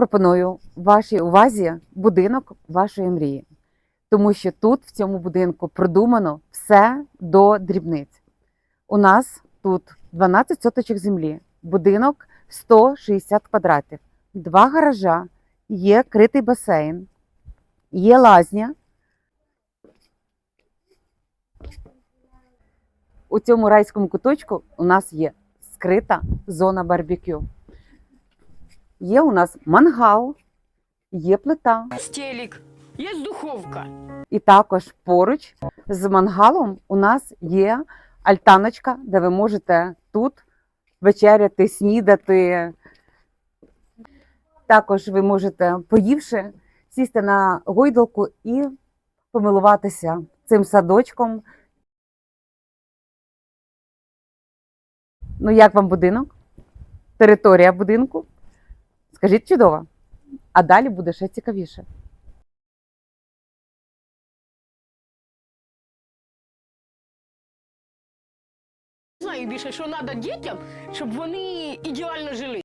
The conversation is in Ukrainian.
пропоную вашій увазі будинок вашої мрії, тому що тут, в цьому будинку, продумано все до дрібниць. У нас тут 12 соточок землі, будинок 160 квадратів, два гаража, є критий басейн, є лазня. У цьому райському куточку у нас є скрита зона барбекю. Є у нас мангал, є плита, Стелик. Есть духовка. і також поруч з мангалом у нас є альтаночка, де ви можете тут вечеряти, снідати. Також ви можете, поївши, сісти на гойдалку і помилуватися цим садочком. Ну, як вам будинок? Територія будинку? Скажіть чудово. А далі буде ще цікавіше. Знаю більше, що треба дітям, щоб вони ідеально жили.